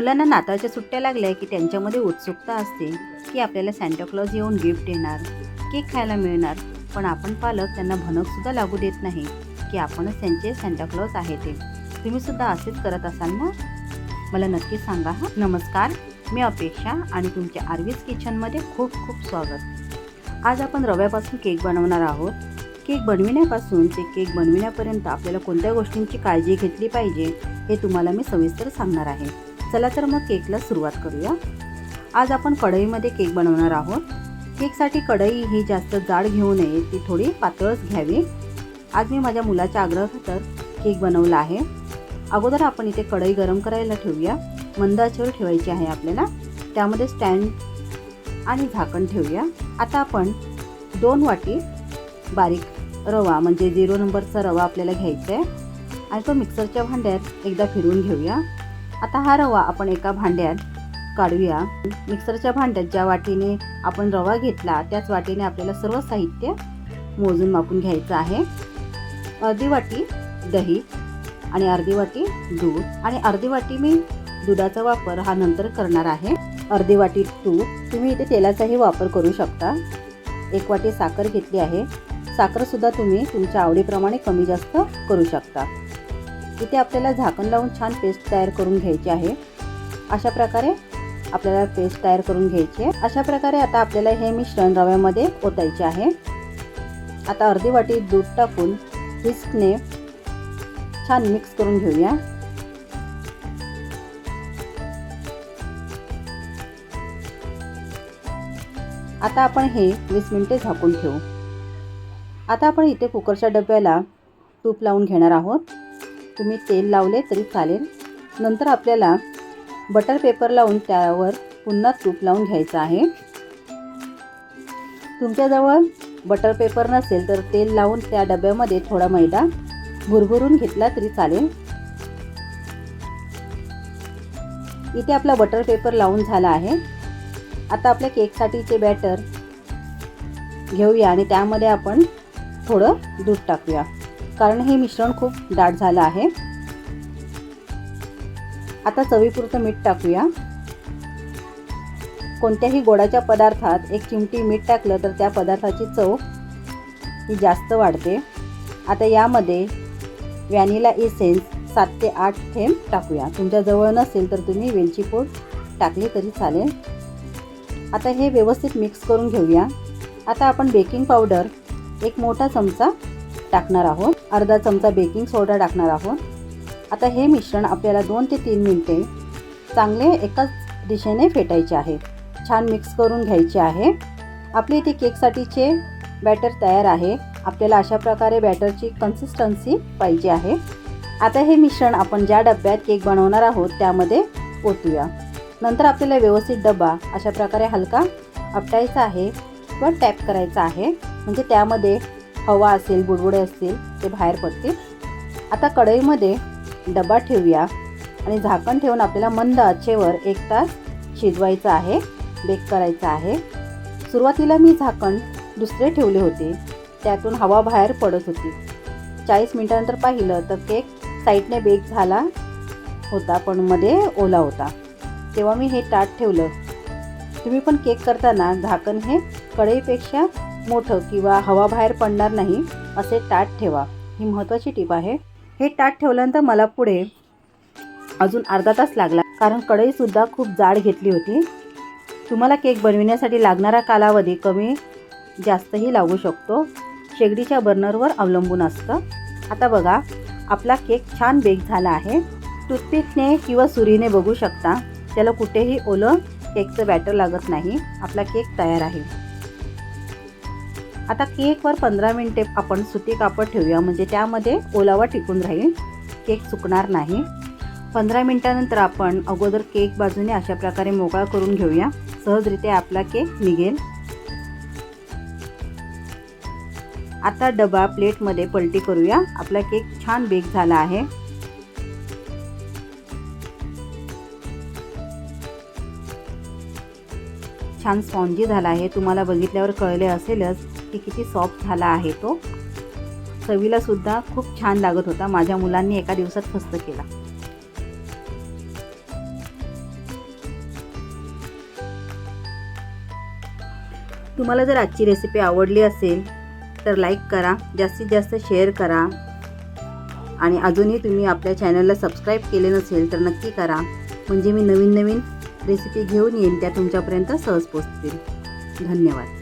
मुलांना नाताळच्या सुट्ट्या लागल्या की त्यांच्यामध्ये उत्सुकता असते की आपल्याला सॅन्टाक्लॉज येऊन गिफ्ट देणार केक खायला मिळणार. पण आपण पालक त्यांना भनकसुद्धा लागू देत नाही की आपणच त्यांचे सॅन्टाक्लॉज आहे ते. तुम्ही सुद्धा असेच करत असाल ना? मला नक्की सांगा हा. नमस्कार मी अपेक्षा आणि तुमच्या आर्वीज किचनमध्ये खूप खूप स्वागत. आज आपण रव्यापासून केक बनवणार आहोत. केक बनविण्यापासून ते केक बनविण्यापर्यंत आपल्याला कोणत्या गोष्टींची काळजी घेतली पाहिजे हे तुम्हाला मी सविस्तर सांगणार आहे. चला तर मग केकला सुरुवात करूया. आज आपण कढईमध्ये केक बनवणार आहोत. केकसाठी कढई ही जास्त जाड घेऊ नये ती थोडी पातळच घ्यावी. आज मी माझ्या मुलाच्या आग्रहाखातर केक बनवला आहे. अगोदर आपण इथे कढई गरम करायला ठेवूया. मंद आचेवर ठेवायची आहे आपल्याला. त्यामध्ये स्टँड आणि झाकण ठेवूया. आता आपण दोन वाटी बारीक रवा म्हणजे झिरो नंबरचा रवा आपल्याला घ्यायचा आहे. आणि तो मिक्सरच्या भांड्यात एकदा फिरवून घेऊया. आता हा रवा आपण एका भांड्यात काढूया. मिक्सरच्या भांड्यात ज्या वाटीने आपण रवा घेतला त्याच वाटीने आपल्याला सर्व साहित्य मोजून मापून घ्यायचं आहे. अर्धी वाटी दही आणि अर्धी वाटी दूध. आणि अर्धी वाटी मी दुधाचा वापर हा नंतर करणार आहे. अर्धी वाटी तूप. तुम्ही इथे तेलाचाही वापर करू शकता. एक वाटी साखर घेतली आहे. साखरसुद्धा तुम्ही तुमच्या आवडीप्रमाणे कमी जास्त करू शकता. इथे आपल्याला झाकण लावून छान पेस्ट तयार करून घ्यायची आहे. अशा प्रकारे आपल्याला पेस्ट तयार करून घ्यायची आहे. अशा प्रकारे आता आपल्याला हे मिश्रण रव्यामध्ये ओतायचे आहे. आता अर्धी वाटी दूध टाकून विस्कने छान मिक्स करून घेऊया. आता आपण हे वीस मिनिटे झाकून ठेवू. आता आपण इथे कुकरच्या डब्याला तूप लावून घेणार आहोत. तुम्ही तेल लावले तरी चालेल. नंतर आपल्याला बटर पेपर लावून त्यावर पुन्हा तूप लावून घ्यायचं आहे. तुमच्याजवळ बटर पेपर नसेल तर तेल लावून त्या डब्यामध्ये थोडा मैदा भुरभुरून घेतला तरी चालेल. इथे आपला बटर पेपर लावून झाला आहे. आता आपल्या केकसाठीचे बॅटर घेऊया आणि त्यामध्ये आपण थोडं दूध टाकूया. कारण हे मिश्रण खूप दाट झालं आहे. आता चवीपुरतं मीठ टाकूया. कोणत्याही गोडाच्या पदार्थात एक चिमटी मीठ टाकलं तर त्या पदार्थाची चव ही जास्त वाढते. आता यामध्ये व्हॅनिला इसेन्स सात ते आठ थेंब टाकूया. तुमच्याजवळ नसेल तर तुम्ही वेलची पूड टाकली तरी चालेल. आता हे व्यवस्थित मिक्स करून घेऊया. आता आपण बेकिंग पावडर एक मोठा चमचा टाकणार आहोत. अर्धा चमचा बेकिंग सोडा टाकणार आहोत. आता हे मिश्रण आपल्याला दोन ते तीन मिनटे चांगले एकाच दिशेने फेटायचे आहे. छान मिक्स करून घ्यायचे आहे. आपले इथे केकसाठीचे बॅटर तयार आहे. आपल्याला अशा प्रकारे बॅटरची कन्सिस्टन्सी पाहिजे आहे. आता हे मिश्रण आपण ज्या डब्यात केक बनवणार आहोत त्यामध्ये ओतूया. नंतर आपल्याला व्यवस्थित डबा अशा प्रकारे हलका आपटायचा आहे व टॅप करायचा आहे. म्हणजे त्यामध्ये हवा असेल बुडबुडे असतील ते बाहेर पडतील. आता कढईमध्ये डबा ठेवूया आणि झाकण ठेवून आपल्याला मंद आचेवर एक तास शिजवायचं आहे बेक करायचं आहे. सुरुवातीला मी झाकण दुसरे ठेवले होते त्यातून हवा बाहेर पडत होती. चाळीस मिनटानंतर पाहिलं तर केक साईडने बेक झाला होता पण मध्ये ओला होता. तेव्हा मी हे ताट ठेवलं. तुम्ही पण केक करताना झाकण हे कढईपेक्षा मोठं किंवा हवा बाहेर पडणार नाही असे ताट ठेवा. ही महत्त्वाची टीप आहे. हे ताट ठेवल्यानंतर मला पुढे अजून अर्धा तास लागला. कारण कढईसुद्धा खूप जाड घेतली होती. तुम्हाला केक बनविण्यासाठी लागणारा कालावधी कमी जास्तही लागू शकतो. शेगडीच्या बर्नरवर अवलंबून असतं. आता बघा आपला केक छान बेक झाला आहे. टूथपिकने किंवा सुरीने बघू शकता. त्याला कुठेही ओलं केकचं बॅटर लागत नाही. आपला केक तयार आहे. आता केकवर पंधरा मिनटे आपण सुती कापड ठेवूया. म्हणजे त्यामध्ये ओलावा टिकून राहील. केक चुकणार नाही. पंधरा मिनटानंतर आपण अगोदर केक बाजूने अशा प्रकारे मोकळा करून घेऊया. सहजरित्या आपला केक निघेल. आता डबा प्लेटमध्ये पलटी करूया. आपला केक छान बेक झाला आहे. छान स्पॉन्जी झाला आहे. तुम्हाला बघितल्यावर कळले असेलच. की किती सॉफ्ट झाला आहे तो. चवीला सुद्धा खूप छान लागत होता. माझ्या मुलांनी एका दिवसात फस्त केला. तुम्हाला जर आजची रेसिपी आवडली असेल तर लाईक करा जास्तीत जास्त शेअर करा. आणि अजूनही तुम्ही आपल्या चॅनलला सबस्क्राईब केले नसेल तर नक्की करा. म्हणजे मी नवीन नवीन रेसिपी घेऊन येईन त्या तुमच्यापर्यंत सहज पोचतील. धन्यवाद.